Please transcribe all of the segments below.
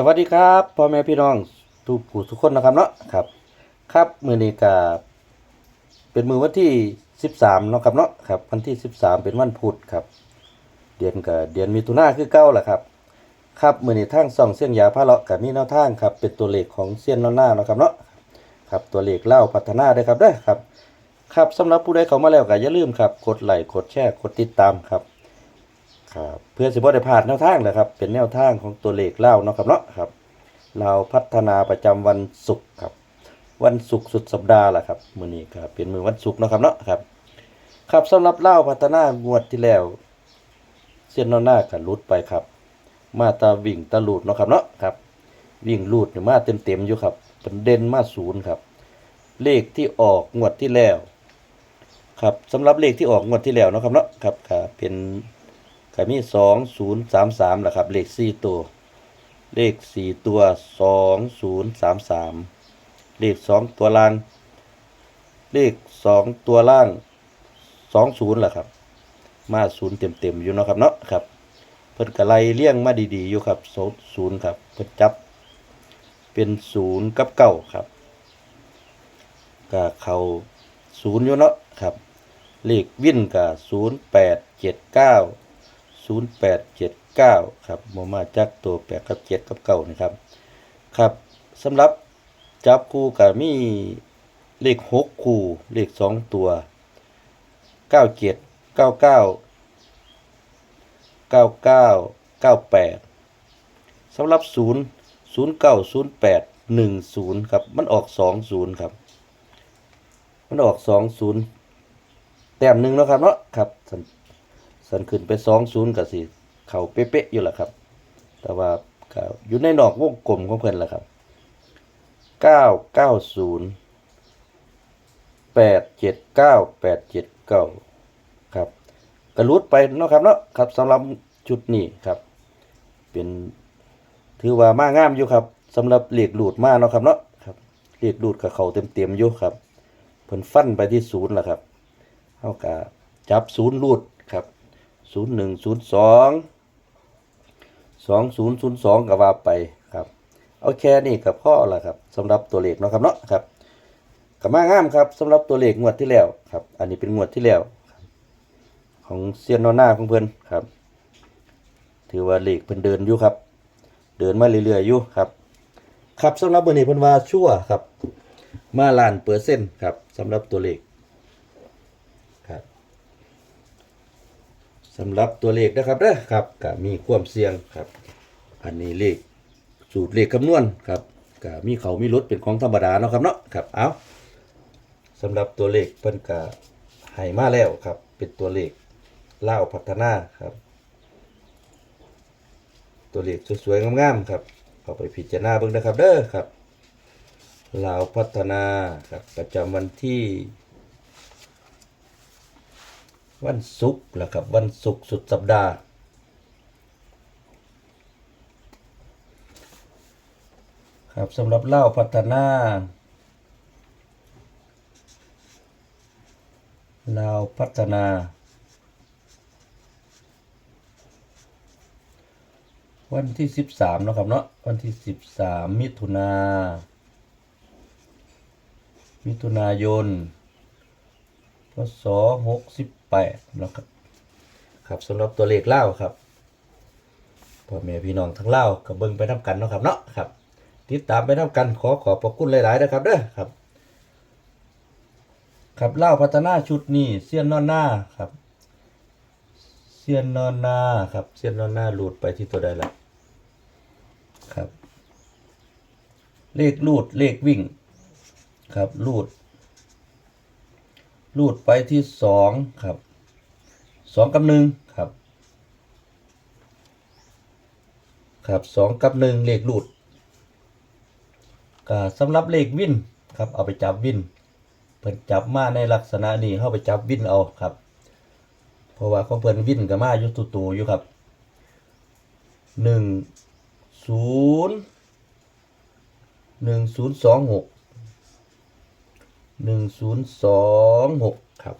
สวัสดีครับพ่อแม่พี่น้องทุกผู้ทุกคนนะครับเนาะครับ ครับมือนี้ก็เป็นมือวันที่ 13เนาะครับเนาะครับวันที่ 13 เป็นวันพุธครับ เดือนกับเดือนมิถุนาคือเก้าแหละครับ ครับมือนี้ทางส่องเส้นยาพระเลาะกับมีแนวทางครับ เป็นตัวเลขของเส้นล้านหน้าเนาะครับเนาะครับตัวเลขเล่าพัฒนาได้ครับได้ครับ ครับสำหรับผู้ใดเข้ามาแล้วก็อย่าลืมครับ กดไลค์กดแชร์กดติดตามครับ ครับเพื่อสิบ่ได้พลาดแนวทางเลยครับ เป็นแนวทางของตัวเลขเล่าเนาะครับเนาะครับเราพัฒนาประจำวันศุกร์ครับ วันศุกร์สุดสัปดาห์แหละครับมื้อนี้ครับเป็นมื้อวันศุกร์เนาะครับเนาะครับ ครับสำหรับเล่าพัฒนางวดที่แล้ว เส้นนอหน้ากันลุดไปครับ มาตาวิ่งตาลูดเนาะครับเนาะครับ วิ่งลูดอยู่มาเต็มๆอยู่ครับเป็นเด่นมาศูนย์ครับ เลขที่ออกงวดที่แล้ว ครับสำหรับเลขที่ออกงวดที่แล้วเนาะครับเนาะครับก็เป็น ก็มีสองศูนย์สามสามแหละครับ เลขสี่ตัว เลขสี่ตัวสองศูนย์สามสามเลขสองตัวล่าง เลขสองตัวล่างสองศูนย์แหละครับ มาศูนย์เต็มเต็มๆอยู่เนาะครับเนาะครับเพิ่นกระไลเลี่ยงมาดีๆอยู่ครับศูนย์ครับเพิ่นจับเป็นศูนย์กับเก้าครับก็เขาศูนย์อยู่เนาะครับ เลขวิ่นกับศูนย์แปดเจ็ดเก้า ศูนย์แปดเจ็ดเก้าครับโมมาจากตัวแปดกับเจ็ดกับเก้านะครับ ครับสำหรับจับคู่กับมีเลขหกคู่เลขสองตัวเก้าเจ็ดเก้าเก้าเก้าเก้าเก้าแปดสำหรับศูนย์ศูนย์เก้าศูนย์แปดหนึ่งศูนย์ครับ มันออกสองศูนย์ครับ มันออกสองศูนย์แต้มหนึ่งแล้วครับเนาะครับ สันสันขึ้นไปสองศูนย์กับสิเขาเป๊ะๆอยู่แหละครับ แต่ว่าก็อยู่ในนอกวงกลมของเพิ่นแหละครับเก้าเก้าศูนย์แปดเจ็ดเก้าแปดเจ็ดเก้าครับกระลุดไปเนาะครับเนาะครับสำหรับจุดนี้ครับ เป็นถือว่ามางามอยู่ครับสำหรับเหล็กหลุดมาเนาะครับเนาะครับเหล็กหลุดกับเขาเต็มๆอยู่ครับเพิ่นฟันไปที่ศูนย์ละครับเท่ากับจับศูนย์รูดครับ ศูนย์หนึ่งศูนย์สองสองศูนย์ศูนย์สองก็ว่าไปครับเอาแค่นี้กับพ่อละครับสำหรับตัวเลขเนาะครับเนาะครับกับมางามครับสำหรับตัวเลขงวดที่แล้วครับ อันนี้เป็นงวดที่แล้วของเซียนนอหน้าของเพื่อนครับ ถือว่าเลขเพิ่นเดินอยู่ครับ เดินมาเรื่อยๆอยู่ครับ ครับสำหรับวันนี้เพิ่นว่าชั่วครับ มาล้านเปอร์เซ็นต์ครับสำหรับตัวเลขครับ สำหรับตัวเลขนะครับเด้อครับก็มีความเสี่ยงครับ อันนี้เลขสูตรเลขคำนวณครับก็มีเขามีลดเป็นของธรรมดาเนาะครับเนาะครับเอาสำหรับตัวเลขเพิ่นก็ให้มาแล้วครับ เป็นตัวเลขเล่าพัฒนาครับ ตัวเลขสวยๆงามๆครับเอาไปพิจารณาเบิ่งนะครับเด้อครับลาวพัฒนาครับประจำวันที่ วันศุกร์แหละครับ วันศุกร์สุดสัปดาห์ ครับสำหรับเล่าพัฒนาลาวพัฒนา วันที่สิบสามนาะครับเนาะวันที่สิบสามมิถุนามิถุนายน ศหกสิบแปดนะครับ ครับสำหรับตัวเลขเล่าครับพ่อแม่พี่น้องทั้งเล่ากับเบิ้งไปทำกันเนาะครับเนาะครับ ติดตามไปทำกันขอขอบพระคุณหลายๆนะครับเด้อครับ ครับเล่าพัฒนาชุดนี้เสี้ยนนอนหน้าครับเสี้ยนนอนหน้าครับเสี้ยนนอนหน้าหลุดไปที่ตัวใดละครับ เลขลูดเลขวิ่ง ครับลูด ลูดไปที่สองครับสองกับหนึ่งครับ ครับสองกับหนึ่งเลขลูดก็สำหรับเลขวินครับ เอาไปจับวินเพิ่นจับมาในลักษณะนี้เข้าไปจับวินเอาครับ เพราะว่าของเพิ่นวินกับมาอยู่ตู่ๆอยู่ครับหนึ่งศูนย์หนึ่งศูนย์สองหก หนึ่งศูนย์สองหกครับ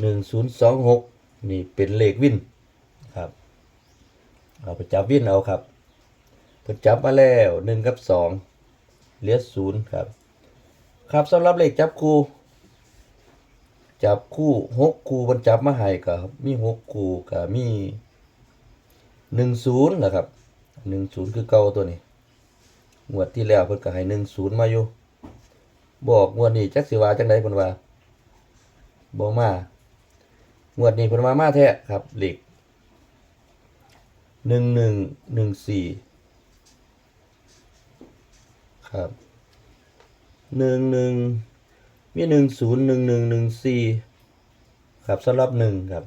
หนึ่งศูนย์สองหกนี่เป็นเลขวินครับ เอาไปจับวินเอาครับเพิ่นจับมาแล้วหนึ่งกับสองเหลือศูนย์ครับ ครับสำหรับเลขจับคู่ จับคู่หกคู่บนจับมาให้ก็มีหกคู่ก็มีหนึ่งศูนย์นะครับหนึ่งศูนย์คือเก่าตัวนี้งวดที่แล้วเพิ่นก็ให้หนึ่งศูนย์มาอยู่ บอกงวดนี้จักสิว่าจังไดเพิ่นว่าบ่มางวดนี้เพิ่นมามาแท้ครับเหลขหนึ่งหนึ่งหนึ่งสี่ครับหนึ่งหนึ่งมีหนึ่งศูนย์หนึ่งหนึ่งหนึ่งสี่ครับสำหรับหนึ่งครับ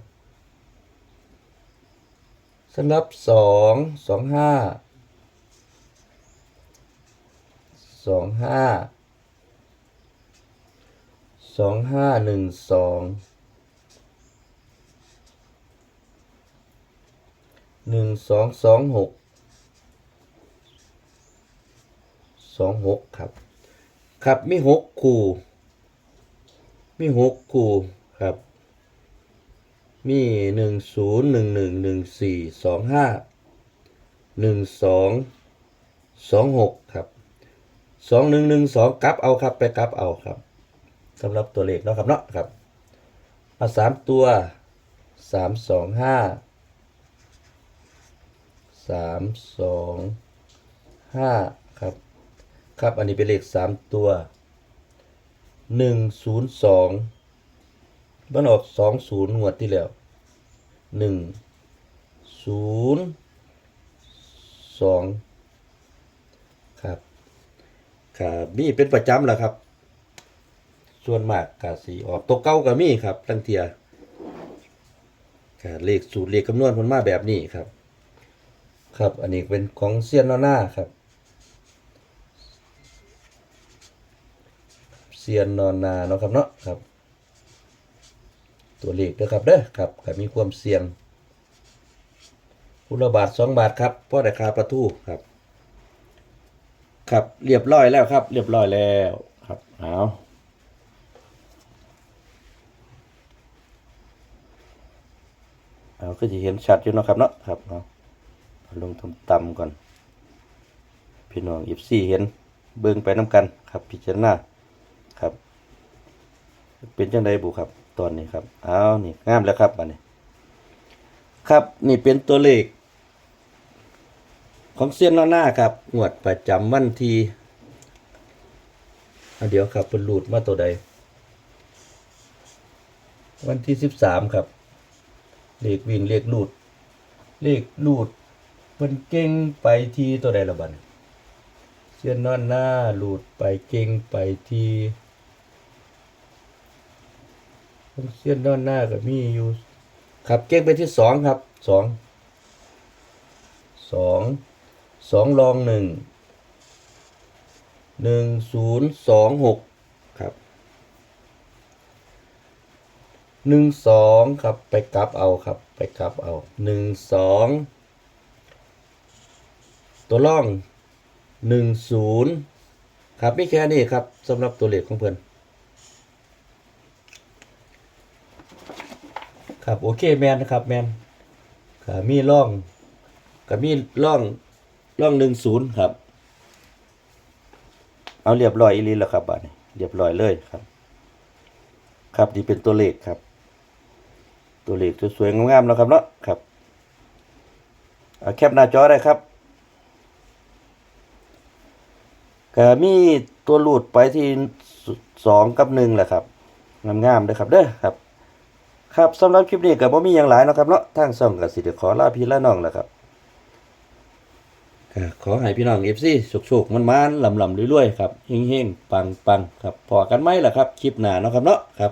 สำหรับสองสองห้าสองห้า สองห้าหนึ่งสองหนึ่งสองสองหกสองหกครับ ครับมีหกคู่ มีหกคู่ครับ มีหนึ่งศูนย์หนึ่งหนึ่งหนึ่งสี่สองห้าหนึ่งสองสองหกครับสองหนึ่งหนึ่งสองกลับเอาครับไปกลับเอาครับ สำหรับตัวเลขเนาะครับเนาะครับเอาสามตัวสามสองห้าสามสองห้าครับครับอันนี้เป็นเลขสามตัวหนึ่งศูนย์สองมันออกสองศูนย์งวดที่แล้วหนึ่งศูนย์สองครับครับนี่เป็นประจำแหละครับ ส่วนมากกาสีออกตัวเก้าก็มีครับตั้งเทียเลขสูตรเลขคำนวณผลมาแบบนี้ครับ ครับอันนี้เป็นของเซียนนอหน้าครับเซียนนอนนาเนาะครับเนาะครับ ตัวเลขเด้อครับเด้อครับก็มีความเสี่ยงอุละบาทสองบาทครับพ่อได้คาประตูครับ ครับเรียบร้อยแล้วครับ เรียบร้อยแล้วครับเอา เอาก็จะเห็นชัดอยู่นะครับเนาะครับเอาเอาลงต่ำๆก่อน พี่น้องอีฟซี่เห็นเบิ่งไปน้ำกันครับพิจารณาครับ เป็นจังไดบุครับตอนนี้ครับเอานี่งามแล้วครับอันนี้ ครับนี่เป็นตัวเลข ของเซียนล้อหน้าครับงวดประจำวันที่เดี๋ยวครับเป็นรูดมาตัวใด วันที่สิบสามครับ เลขวิ่งเลขลูด เลขลูดมันเก่งไปที่ตัวใดละบัดนี้เส้นนอนหน้าลูดไปเก่งไปที่เส้นนอนหน้าก็มีอยู่ครับเก่งไปที่สองครับสองสองสองรองหนึ่งหนึ่งศูนย์สองหกครับ หนึ่งสองครับไปกลับเอาครับ ไปกลับเอาหนึ่งสองตัวล่องหนึ่งศูนย์ครับไม่แค่นี้ครับสำหรับตัวเลขของเพื่อนครับโอเคแมนนะครับแมนครับมีล่องกับมีล่องล่องหนึ่งศูนย์ครับ เอาเรียบร้อยอีลีแล้วครับบัดนี้เรียบร้อยเลยครับ ครับนี่เป็นตัวเลขครับ ตัวเลขสวยๆงามๆแล้วครับเนาะครับแคปหน้าจอได้ครับก็มีตัวหลุดไปที่สองกับหนึ่งแหละครับงามๆเลยครับเด้อครับ ครับสำหรับคลิปนี้ก็บ่มีอย่างหลายเนาะครับเนาะทางช่องก็สิได้ขอลาพี่ละน้องแหละครับขอให้พี่น้อง FC โชคๆมันๆลำๆรวยๆครับเฮงๆปังๆครับพอกันไหมล่ะครับ คลิปหน้าเนาะครับเนาะครับ